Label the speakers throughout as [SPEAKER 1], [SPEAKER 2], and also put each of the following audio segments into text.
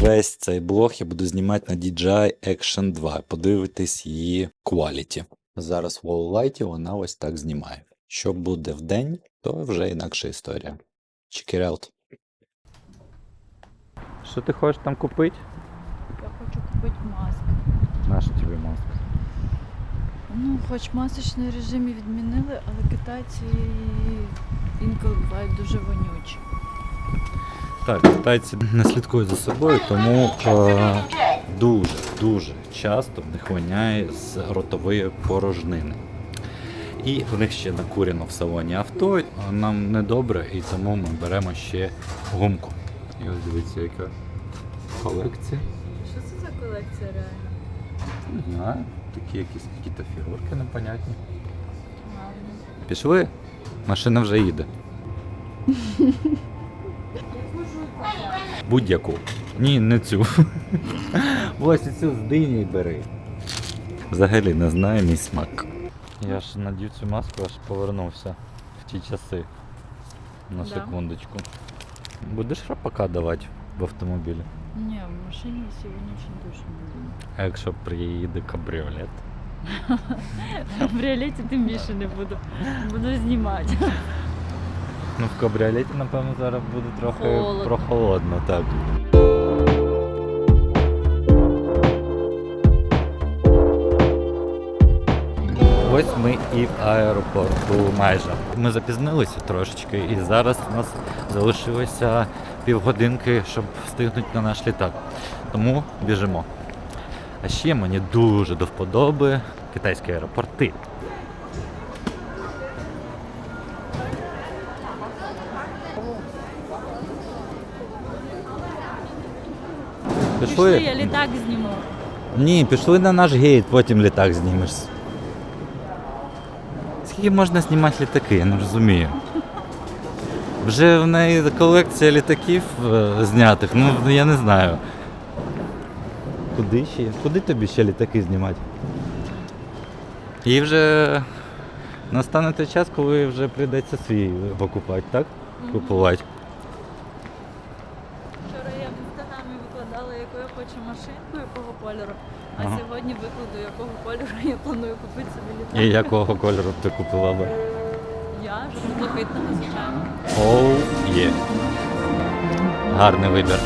[SPEAKER 1] Весь цей блог я буду знімати на DJI Action 2. Подивитись її quality. Зараз в лоулайті вона ось так знімає. Що буде в день, то вже інакша історія. Check it out. Що ти хочеш там купити?
[SPEAKER 2] Я хочу купити маску.
[SPEAKER 1] Наша тобі маска.
[SPEAKER 2] Ну, хоч масочний режим і відмінили, але китайці інколи бувають дуже вонючі.
[SPEAKER 1] Так, китайці не слідкують за собою, тому е, дуже дуже часто в них воняє з ротової порожнини. І в них ще накурено в салоні авто. Нам недобре, і тому ми беремо ще гумку. І ось дивіться, яка колекція.
[SPEAKER 2] Що це за колекція реально?
[SPEAKER 1] Не знаю, такі якісь якісь фігурки непонятні. Пішли? Машина вже їде. Будь-яку. Ні, не цю. Ось цю з дині бери. Взагалі не знаю мій смак. Я ж надів цю маску, аж повернувся в ті часи. На
[SPEAKER 2] Да.
[SPEAKER 1] секундочку. Будеш рапака давати в автомобілі?
[SPEAKER 2] Ні, в машині сьогодні очень точно буду.
[SPEAKER 1] А якщо приїде кабріолет?
[SPEAKER 2] В кабріолеті тим більше не буду. Буду знімати.
[SPEAKER 1] Ну, в кабріолеті, напевно, зараз буде трохи
[SPEAKER 2] Холодно.
[SPEAKER 1] прохолодно, так. Ось ми і в аеропорту майже. Ми запізнилися трошечки, і зараз у нас залишилося півгодинки, щоб встигнути на наш літак. Тому біжимо. А ще мені дуже до вподоби китайські аеропорти.
[SPEAKER 2] Пішли, я літак зніму.
[SPEAKER 1] Ні, пішли на наш гейт, потім літак знімеш. Скільки можна знімати літаки, я не розумію. Вже в неї колекція літаків е, знятих, ну я не знаю. Куди ще? Куди тобі ще літаки знімати? І вже настане той час, коли вже прийдеться свій викупати, так? Купувати.
[SPEAKER 2] Вчора я в інстаграмі яку я хочу машинку, якого кольору. А
[SPEAKER 1] Ага.
[SPEAKER 2] сьогодні викладу, якого кольору я планую купити собі літак.
[SPEAKER 1] І якого кольору ти купила би?
[SPEAKER 2] Я жовто-блакитного, звичайно.
[SPEAKER 1] Оу є. Гарний вибір.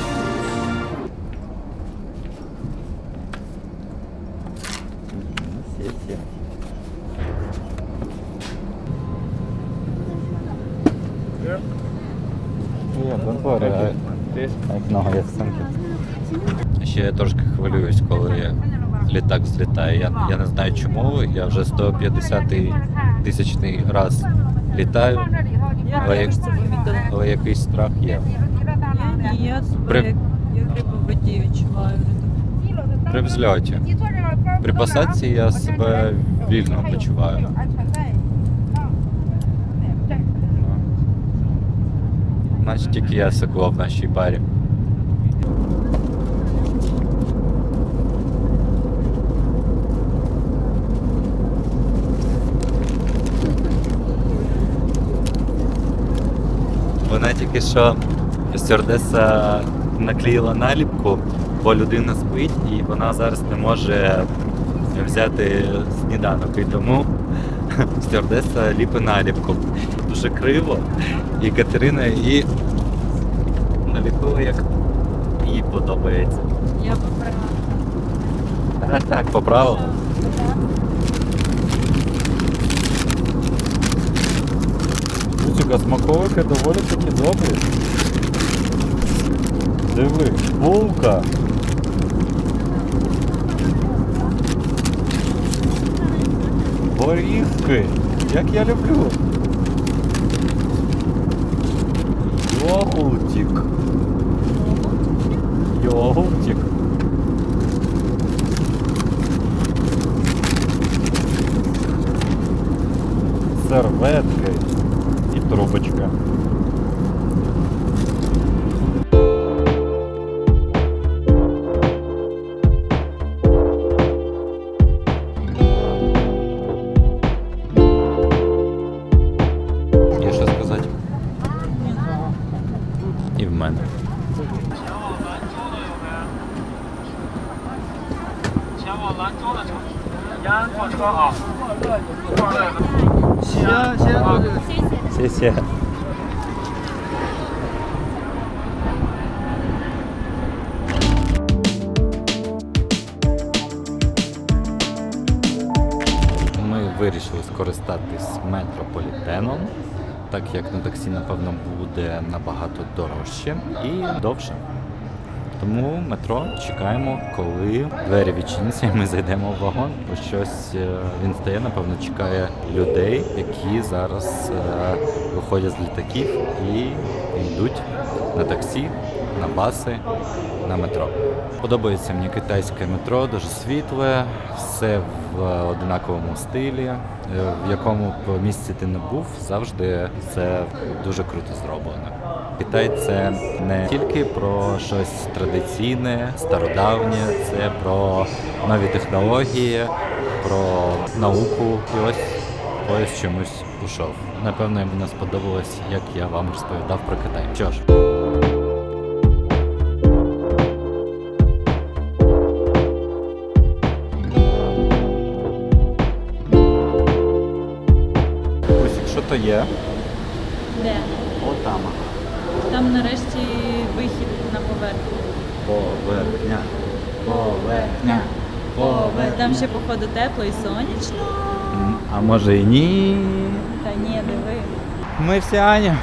[SPEAKER 1] Ще я трошки хвилююсь, коли літак злітає. Я, я не знаю чому. Я вже 150 тисячний раз літаю, Але але якийсь страх є.
[SPEAKER 2] Я ні, я
[SPEAKER 1] При-
[SPEAKER 2] відчуваю.
[SPEAKER 1] При взльоті. При посадці я себе вільно почуваю. Значить тільки я секло в нашій парі. Вона тільки що стюардеса наклеїла наліпку, бо людина спить і вона зараз не може взяти сніданок. І тому стюардеса ліпить наліпку. Дуже криво. І Катерина її наліпила, як їй подобається.
[SPEAKER 2] Я поправила.
[SPEAKER 1] Так, так, поправила. Слухай, смаковики доволі таки добрі. Диви, булка. Горішки, як я люблю. Йогуртик. Йогуртик. 谢谢。Ми вирішили скористатись метрополітеном, так як на таксі, напевно, буде набагато дорожче і довше. Тому метро чекаємо, коли двері відчиняться, і ми зайдемо в вагон, бо щось е, він стає, напевно, чекає людей, які зараз е, виходять з літаків і йдуть на таксі, на баси, на метро. Подобається мені китайське метро, дуже світле, все в однаковому стилі. Е, В якому б місці ти не був, завжди це дуже круто зроблено. Китай це не тільки про щось традиційне, стародавнє, це про нові технології, про науку. І ось поїзд чомусь ушов. Напевно, йому сподобалось, як я вам розповідав про Китай. Що ж. Ось то є,
[SPEAKER 2] Де?
[SPEAKER 1] отам.
[SPEAKER 2] Там нарешті вихід на поверхню.
[SPEAKER 1] Поверхня. Поверхня.
[SPEAKER 2] Пове- Там ще походу тепло і сонячно.
[SPEAKER 1] А може і ні.
[SPEAKER 2] Та ні, диви.
[SPEAKER 1] Ми всі Аня.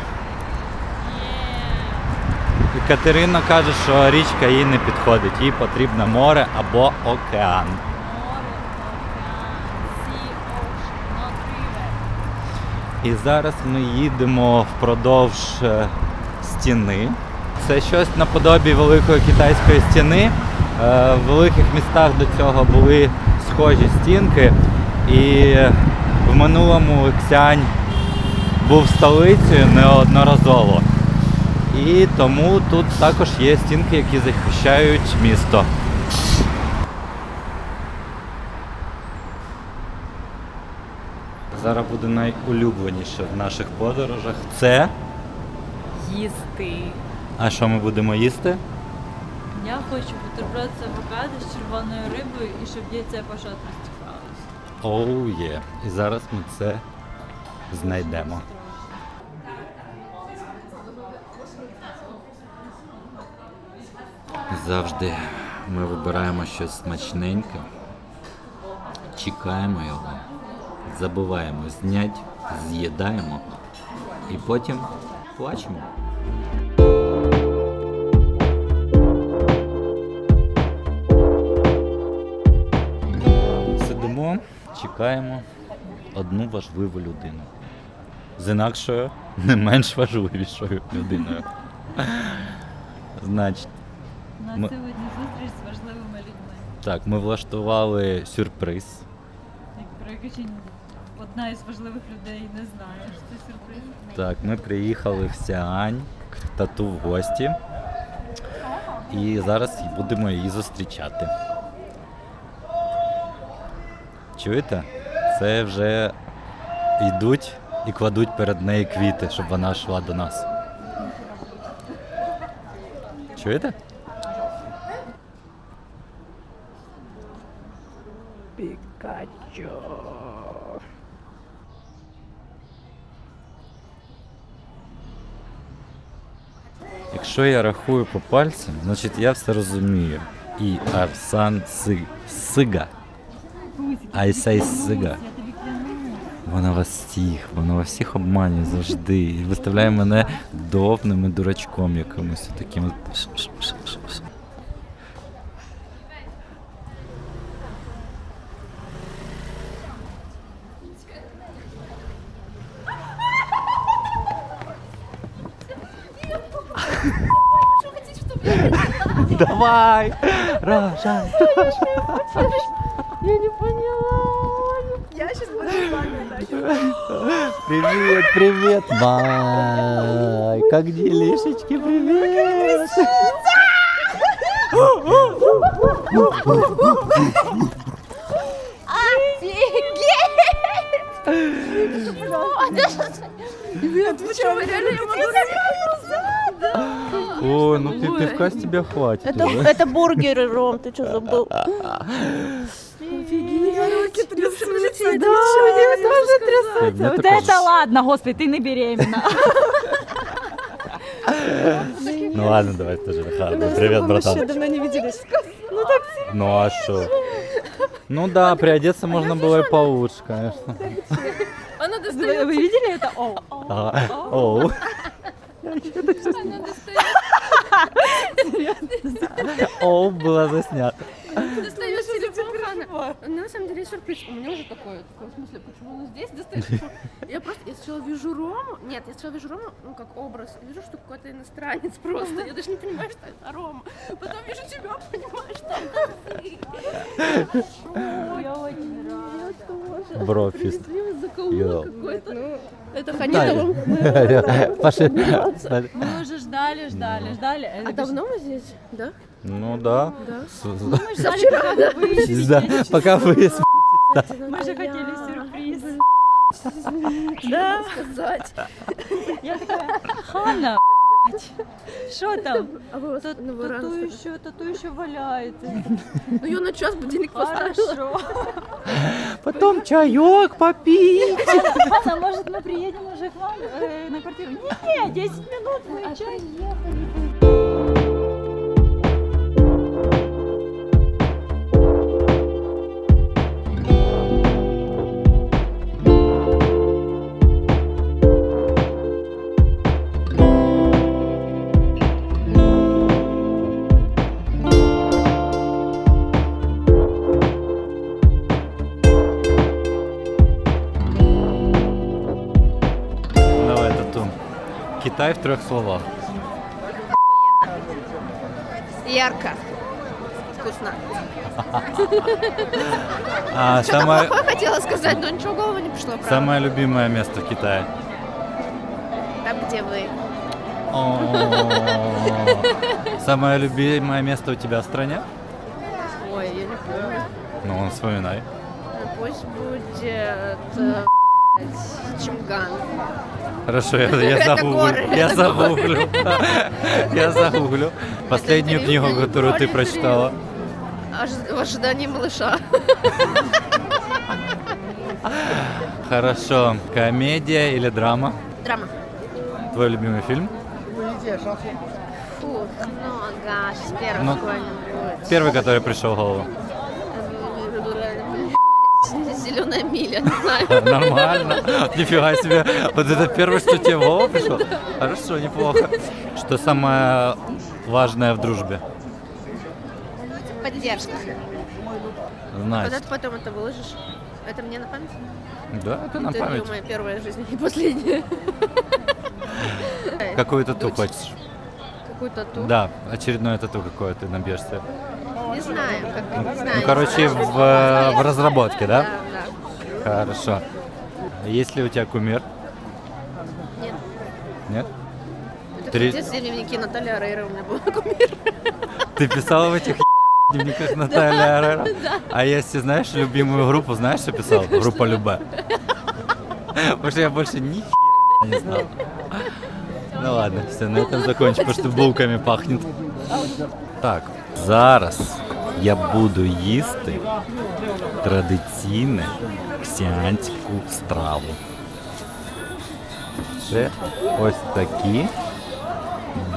[SPEAKER 1] І Катерина каже, що річка їй не підходить, їй потрібно море або океан. І зараз ми їдемо впродовж е, стіни. Це щось наподобі великої китайської стіни. Е, В великих містах до цього були схожі стінки. І в минулому Ксянь був столицею неодноразово. І тому тут також є стінки, які захищають місто. Зараз буде найулюбленіше в наших подорожах. Це.
[SPEAKER 2] Їсти.
[SPEAKER 1] А що ми будемо їсти?
[SPEAKER 2] Я хочу бутерброд з авокадо з червоною рибою і щоб яйце пашот розтікалося.
[SPEAKER 1] Оу є. І зараз ми це знайдемо. Завжди ми вибираємо щось смачненьке, чекаємо його, забуваємо знять, з'їдаємо і потім плачемо. Сидимо, чекаємо одну важливу людину. З інакшою, не менш важливішою людиною. Значить,
[SPEAKER 2] На
[SPEAKER 1] Ми-
[SPEAKER 2] сьогодні зустріч з важливими людьми.
[SPEAKER 1] так, ми влаштували сюрприз.
[SPEAKER 2] Про одна із важливих людей не знає, що це сюрприз.
[SPEAKER 1] Так, ми приїхали в Сіань к тату в гості. І зараз будемо її зустрічати. Чуєте? Це вже йдуть і кладуть перед нею квіти, щоб вона йшла до нас. Чуєте? Якщо я рахую по пальцям, значить я все розумію. І Арсан Си. Сига. Say сига. Вона вас всіх, вона вас всіх обманює завжди. І виставляє мене довним і дурачком якимось таким. Давай! Рожай!
[SPEAKER 3] Я не поняла. Я сейчас буду с
[SPEAKER 1] Привет, привет, Май! Как делишечки, привет!
[SPEAKER 3] Офигеть! Ребят, вы что, вы реально его
[SPEAKER 1] Ой, ну ты пивка с тебя хватит
[SPEAKER 3] Это,
[SPEAKER 1] уже.
[SPEAKER 3] это бургеры, Ром, ты что забыл? Руки трясутся.
[SPEAKER 2] Да, я тоже трясусь.
[SPEAKER 1] Мне
[SPEAKER 2] Вот это ладно, господи, ты не беременна.
[SPEAKER 1] Ну ладно, давай тоже. Привет, братан.
[SPEAKER 3] давно не виделись.
[SPEAKER 1] Ну а что? Ну да, приодеться можно было и получше, конечно.
[SPEAKER 2] Вы видели это? О,
[SPEAKER 1] А, Оу. Оу, было заснято.
[SPEAKER 3] Достаешь телефон Хана. Ну, на самом деле сюрприз. У меня уже такое. такое, В смысле, почему он здесь достает? телефон? Я просто, сначала вижу Рому. Нет, я сначала вижу Рому, ну, как образ. Вижу, что какой-то иностранец просто. Я даже не понимаю, что это Рома. Потом вижу тебя, понимаю, что это ты.
[SPEAKER 2] я очень рада.
[SPEAKER 1] Йо.
[SPEAKER 3] закоулок какой-то. Это Ханитова.
[SPEAKER 1] Пошли.
[SPEAKER 2] Мы уже ждали, ждали, ждали.
[SPEAKER 3] А давно мы здесь? Да?
[SPEAKER 1] Ну да.
[SPEAKER 3] Да.
[SPEAKER 1] С-
[SPEAKER 2] Мы ждали, пока вы
[SPEAKER 1] вы
[SPEAKER 2] Мы же хотели. Да.
[SPEAKER 3] сказать.
[SPEAKER 2] Я такая, Ханна, что там?
[SPEAKER 3] А вы вот
[SPEAKER 2] Тут
[SPEAKER 3] на варан
[SPEAKER 2] тату
[SPEAKER 3] стоите.
[SPEAKER 2] еще, тату еще валяется.
[SPEAKER 3] Ну, я на час будильник поставила.
[SPEAKER 2] Хорошо.
[SPEAKER 1] Потом чаек попить.
[SPEAKER 2] Ханна, может мы приедем уже к вам э, на квартиру? Не, 10 минут мы чай.
[SPEAKER 1] Китай в трех словах.
[SPEAKER 3] Ярко. Вкусно.
[SPEAKER 1] А,
[SPEAKER 3] Что-то
[SPEAKER 1] самое,
[SPEAKER 3] плохое хотела сказать, но ничего в голову не пришло, правда.
[SPEAKER 1] самое любимое место в Китае.
[SPEAKER 3] Там, где вы.
[SPEAKER 1] О, Самое любимое место у тебя в стране?
[SPEAKER 3] Ой, я не помню.
[SPEAKER 1] Ну, вспоминай.
[SPEAKER 3] Ну, Пусть будет э, Чимган.
[SPEAKER 1] Хорошо, я, я загуглю. Я загуглю. Я загуглю. Последнюю книгу, которую ты прочитала.
[SPEAKER 3] В ожидании малыша.
[SPEAKER 1] Хорошо. Комедия или драма?
[SPEAKER 3] Драма.
[SPEAKER 1] Твой любимый фильм?
[SPEAKER 3] Фух, много. Сейчас первый
[SPEAKER 1] Ну. Первый, который пришел в голову.
[SPEAKER 3] Зеленая миля, не знаю.
[SPEAKER 1] Нормально. Нифига себе. Вот это первое, что тебе в голову пришло? Хорошо, неплохо. Что самое важное в дружбе?
[SPEAKER 3] Поддержка.
[SPEAKER 1] Знать.
[SPEAKER 3] Когда ты потом это выложишь? Это мне на память?
[SPEAKER 1] Да, это на память.
[SPEAKER 3] моя первая в жизни и последняя.
[SPEAKER 1] Какую тату хочешь?
[SPEAKER 3] Какую тату?
[SPEAKER 1] Да, очередное тату какое ты набьешь себе.
[SPEAKER 3] Не знаю, как не знаю.
[SPEAKER 1] Ну, короче, в, э, в разработке? Да,
[SPEAKER 3] да.
[SPEAKER 1] Хорошо. Есть ли у тебя кумир?
[SPEAKER 3] Нет.
[SPEAKER 1] Нет?
[SPEAKER 3] Это
[SPEAKER 1] Три-
[SPEAKER 3] в детстве дневники Наталья Арейра у меня был кумир.
[SPEAKER 1] Ты писала в этих дневниках Наталья Арера? А если знаешь любимую группу, знаешь, что писал? Группа Любе. Потому что я больше ни не знал. Ну ладно, все, на этом закончим, потому что булками пахнет. Так, зараз я буду їсти традиційну ксіанську страву. Це ось такі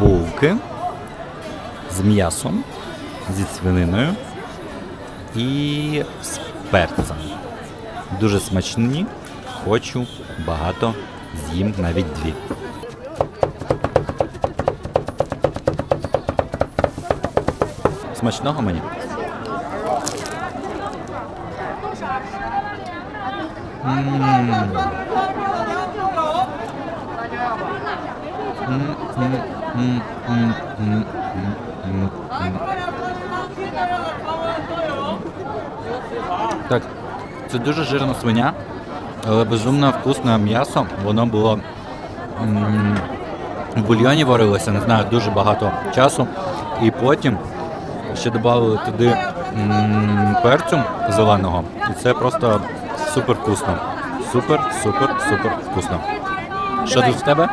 [SPEAKER 1] булки з м'ясом, зі свининою і з перцем. Дуже смачні, хочу багато, з'їм навіть дві. Смачного мені. М. М, м, м, м, м, м, м. Так, це дуже жирна свиня, але безумно вкусне м'ясо. Воно було в бульйоні варилося, не знаю, дуже багато часу. І потім ще додали туди перцю зеленого. І це просто супер вкусно. Супер, супер, супер вкусно. Що тут в тебе?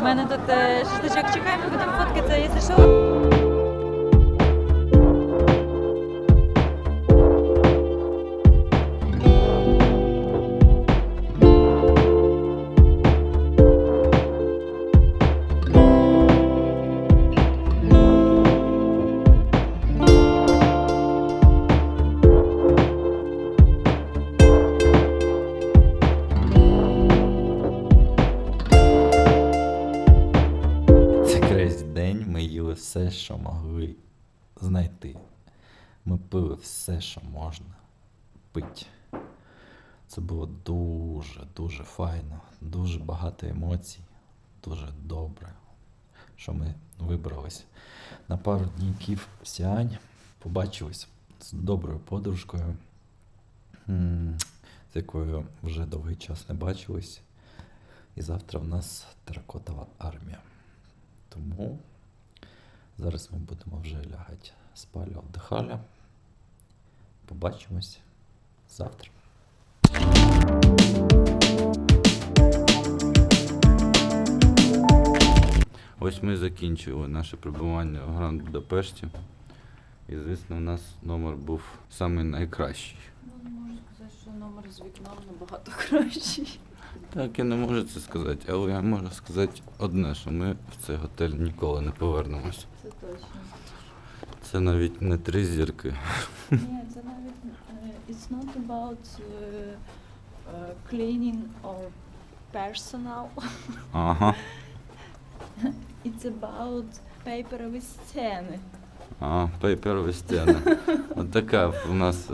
[SPEAKER 2] У мене тут е, шашличок чекає, будемо фоткатися, якщо що.
[SPEAKER 1] Що могли знайти. Ми пили все, що можна пити. Це було дуже, дуже файно, дуже багато емоцій, дуже добре, що ми вибрались на пару днів в Сіань, побачились з доброю подружкою, з якою вже довгий час не бачились. І завтра в нас теракотова армія. Тому зараз ми будемо вже лягати спалі віддихали. Побачимось завтра. Ось ми закінчили наше перебування в Гранд Будапешті. І, звісно, у нас номер був самий найкращий.
[SPEAKER 2] Ну, можу сказати, що номер з вікном набагато кращий.
[SPEAKER 1] Так, я не можу це сказати, але я можу сказати одне, що ми в цей готель ніколи не повернемось.
[SPEAKER 2] Це точно.
[SPEAKER 1] Це навіть не три зірки.
[SPEAKER 2] Ні, це навіть е, it's not about е, cleaning or personal.
[SPEAKER 1] Ага.
[SPEAKER 2] It's about пейперові стіни.
[SPEAKER 1] А, пейперові стіни. От така у нас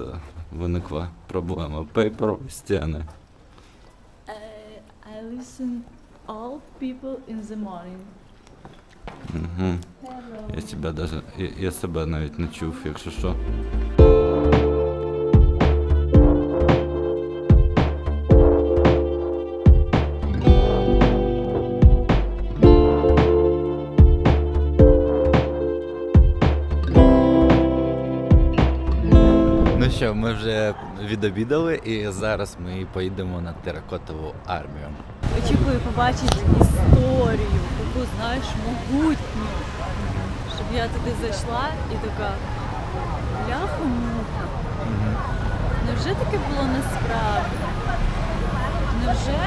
[SPEAKER 1] виникла проблема. Пейперові стіни.
[SPEAKER 2] I listen all people in the morning.
[SPEAKER 1] Угу. Я себе даже. Я, я себе навіть не чув, якщо що. Ну що, ми вже відобідали і зараз ми поїдемо на теракотову армію.
[SPEAKER 2] Очікую побачити історію, таку, знаєш, могутню. Щоб я туди зайшла і така бляха-муха. Невже таке було насправді? Невже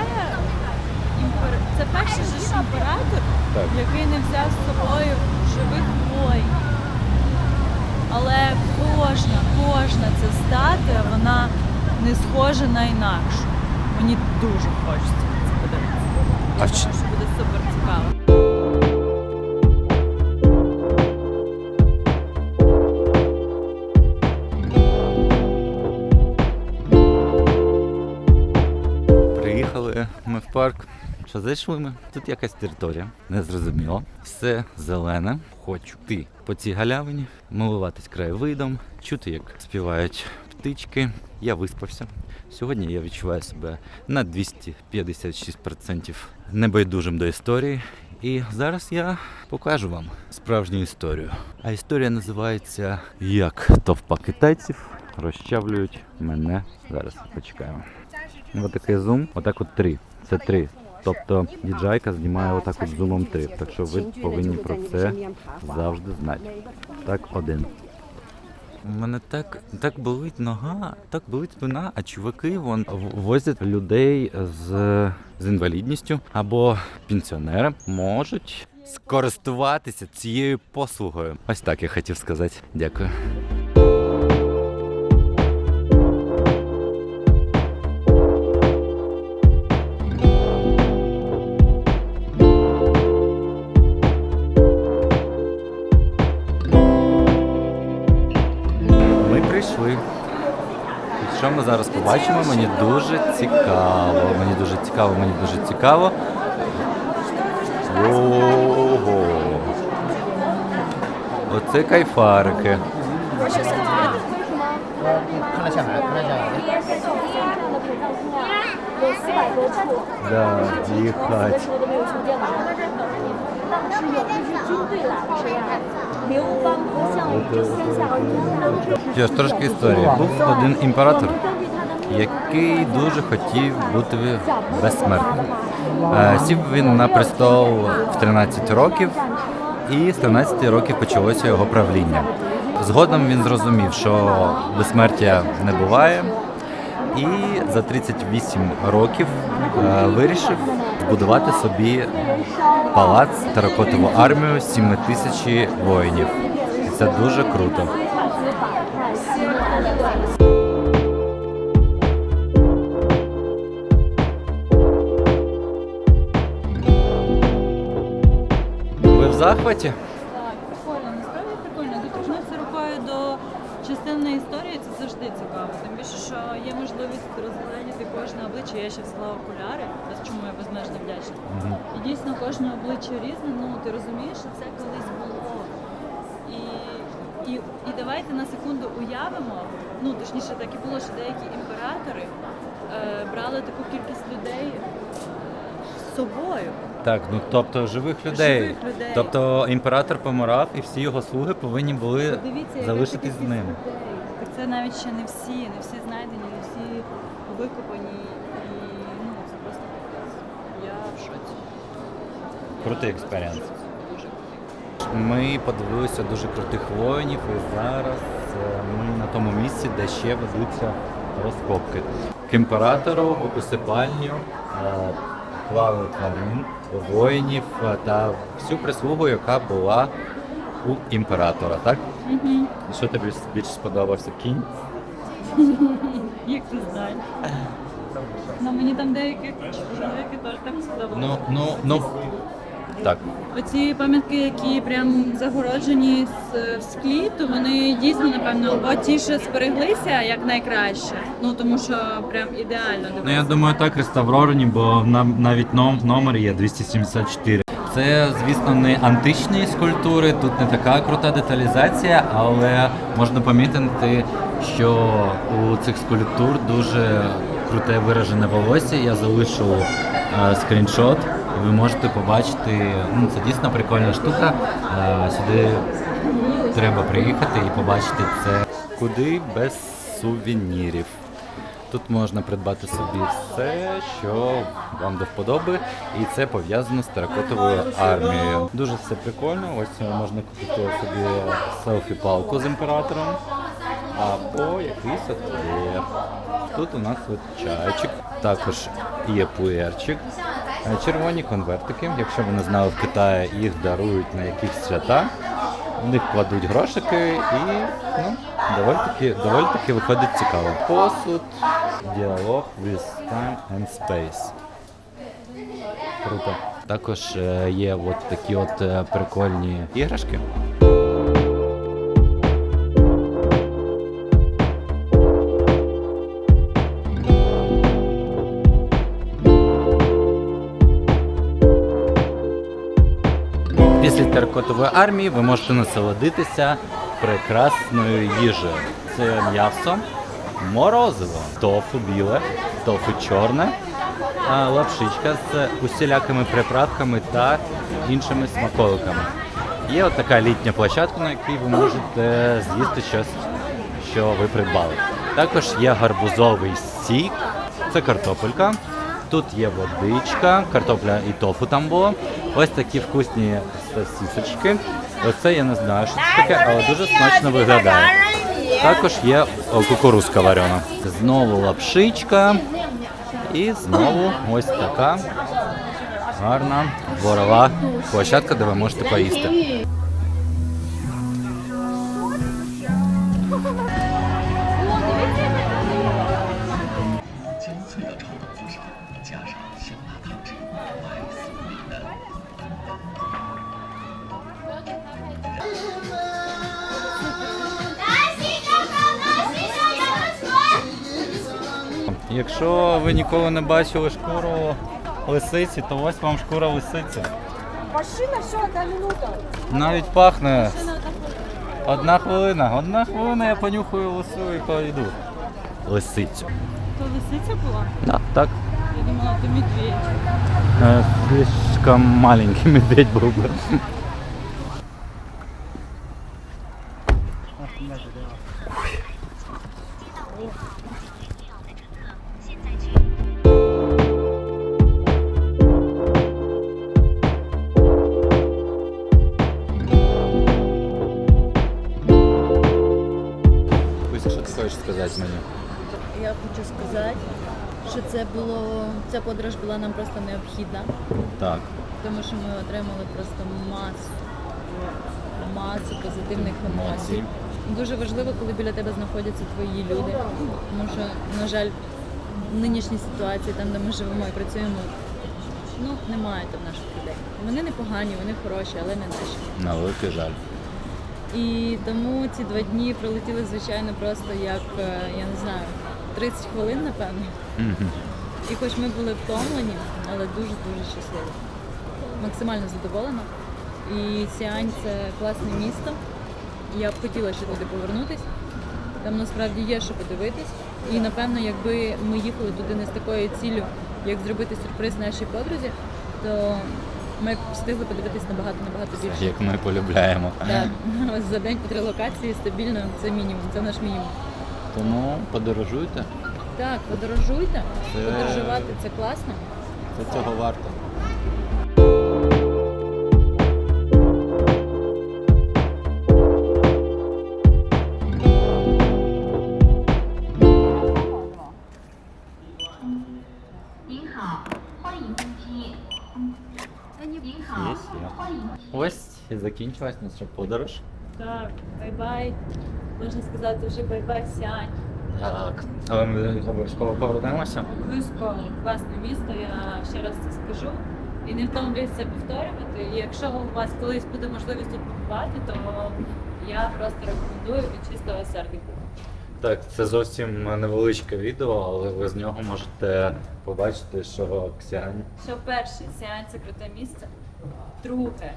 [SPEAKER 2] імпер... це перший же ж імператор,
[SPEAKER 1] Так.
[SPEAKER 2] який не взяв з собою живих воїнів. Але кожна, кожна ця статуя, вона не схожа на інакшу. Мені дуже хочеться на це подивитися. Я
[SPEAKER 1] А
[SPEAKER 2] що буде супер цікаво.
[SPEAKER 1] Приїхали ми в парк. Що зайшли ми? Тут якась територія, не зрозуміло. Все зелене. Хочу йти по цій галявині, милуватись краєвидом, чути, як співають птички. Я виспався. Сьогодні я відчуваю себе на 256% небайдужим до історії. І зараз я покажу вам справжню історію. А історія називається Як товпа китайців розчавлюють мене. Зараз почекаємо. Ось такий зум, отак от три. Це три. Тобто діджайка знімає отак от зумом три. Так що ви повинні про це завжди знати. Так, один. У мене так, так болить нога, так болить спина, а чуваки вон возять людей з, з інвалідністю або пенсіонери можуть скористуватися цією послугою. Ось так я хотів сказати. Дякую. ми зараз побачимо. Мені дуже цікаво. Мені дуже цікаво, мені дуже цікаво. Ого! Оце кайфарики. Да, дихать. Що ж, трошки історії. Був один імператор, який дуже хотів бути безсмертним. Е, сів він на престол в 13 років, і з 13 років почалося його правління. Згодом він зрозумів, що безсмертя не буває, і за 38 років е, вирішив збудувати собі палац теракотову армію 7 тисячі воїнів. Це дуже круто. Ви в захваті?
[SPEAKER 2] Кожна історія це завжди цікаво. Тим більше, що є можливість розглядіти кожне обличчя. Я ще взяла окуляри, чому я безмежно вдячна.
[SPEAKER 1] Мгм.
[SPEAKER 2] І дійсно кожне обличчя різне. Ну ти розумієш, що це колись було. І, і, і давайте на секунду уявимо. Ну точніше, так і було, що деякі імператори е, брали таку кількість людей е, з собою.
[SPEAKER 1] Так, ну тобто живих людей.
[SPEAKER 2] Живих людей.
[SPEAKER 1] Тобто імператор помирав, і всі його слуги повинні були
[SPEAKER 2] Подивіться, яка
[SPEAKER 1] залишитись
[SPEAKER 2] кількість
[SPEAKER 1] з ним.
[SPEAKER 2] людей. Це навіть ще не всі, не всі знайдені, не всі викопані. І ну це просто капець. Я в шоці.
[SPEAKER 1] Крутий експеріенс.
[SPEAKER 2] Дуже крутий.
[SPEAKER 1] Ми подивилися дуже крутих воїнів, і зараз е, ми на тому місці, де ще ведуться розкопки. К імператору у усипальню е, клали тварин, воїнів е, та всю прислугу, яка була у імператора, так?
[SPEAKER 2] Мгм.
[SPEAKER 1] І що тобі більше сподобався? Кінь?
[SPEAKER 2] Як ти знаєш? Ну, мені там деякі чоловіки теж так сподобалося.
[SPEAKER 1] Ну, ну, ну. Так.
[SPEAKER 2] Оці пам'ятки, які прям загороджені з- в склі, то вони дійсно, напевно, або ті, що збереглися як найкраще. Ну тому що прям ідеально
[SPEAKER 1] Ну я думаю, так реставровані, бо нам навіть ном- номер є 274. Це, звісно, не античні скульптури, тут не така крута деталізація, але можна помітити, що у цих скульптур дуже круте виражене волосся. Я залишу е, скріншот, і ви можете побачити. Ну, це дійсно прикольна штука. Е, сюди треба приїхати і побачити це. Куди без сувенірів. Тут можна придбати собі все, що вам до вподоби, і це пов'язано з теракотовою армією. Дуже все прикольно. Ось е, можна купити собі селфі-палку з імператором або якийсь отвір. Тут у нас от чайчик, також є пуерчик, е, червоні конвертики. Якщо ви не знали, в Китаї їх дарують на якісь свята. В них кладуть грошики і ну, доволі таки, доволі таки виходить цікаво. Посуд, діалог with time and space. Круто. Також е, є от такі от е, прикольні іграшки. Після теракотової армії ви можете насолодитися прекрасною їжею. Це м'ясо, морозиво, тофу біле, тофу чорне, лапшичка з усілякими приправками та іншими смаколиками. Є от така літня площадка, на якій ви можете з'їсти щось, що ви придбали. Також є гарбузовий сік, це картопелька. Тут є водичка, картопля і тофу там було. Ось такі вкусні сосісочки. Оце я не знаю, що це таке, але дуже смачно виглядає. Також є кукурузка варена. Знову лапшичка. І знову ось така гарна дворова площадка, де ви можете поїсти. Ви ніколи не бачили шкуру лисиці, то ось вам шкура лисиці.
[SPEAKER 4] Машина, все, одна минута.
[SPEAKER 1] Навіть пахне. Одна хвилина, одна хвилина я понюхаю лису і пойду. Лисицю.
[SPEAKER 2] То лисиця була?
[SPEAKER 1] Да, так.
[SPEAKER 2] Я думала, то медведь.
[SPEAKER 1] Е, Слишком маленький медведь був би.
[SPEAKER 2] Знаходяться твої люди, тому що, на жаль, в нинішній ситуації, там, де ми живемо і працюємо, ну немає там наших людей. Вони не погані, вони хороші, але не наші.
[SPEAKER 1] На великий жаль.
[SPEAKER 2] І тому ці два дні пролетіли, звичайно, просто як, е, я не знаю, 30 хвилин, напевно. І хоч ми були втомлені, але дуже-дуже щасливі. Максимально задоволена. І Сіань це класне місто. Я б хотіла ще туди повернутись. Там насправді є що подивитись. І напевно, якби ми їхали туди не з такою ціллю, як зробити сюрприз нашій подрузі, то ми б встигли подивитись набагато набагато більше.
[SPEAKER 1] Як ми полюбляємо.
[SPEAKER 2] Так, за день по три локації стабільно це мінімум, це наш мінімум.
[SPEAKER 1] Тому подорожуйте,
[SPEAKER 2] Так, подорожуйте,
[SPEAKER 1] Це-
[SPEAKER 2] подорожувати це класно.
[SPEAKER 1] це цього варто. Ось і закінчилась наша подорож.
[SPEAKER 2] Так, бай-бай. Можна сказати вже бай-бай, Сіань.
[SPEAKER 1] Так. Але ми обов'язково повернемося.
[SPEAKER 2] Обов'язково класне місто, я ще раз це скажу. І не втомлююсь це повторювати. І якщо у вас колись буде можливість тут побувати, то я просто рекомендую від чистого сердика.
[SPEAKER 1] Так, це зовсім невеличке відео, але ви з нього можете побачити, що Ксянь
[SPEAKER 2] Що перше, Сіань це круте місце. Друге,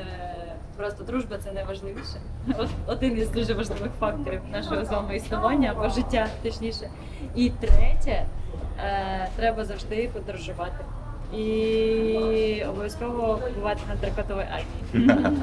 [SPEAKER 2] е, просто дружба це найважливіше. От один із дуже важливих факторів нашого з вами існування або життя, точніше. І третє, е, треба завжди подорожувати. І обов'язково побувати на Дракотовій армії.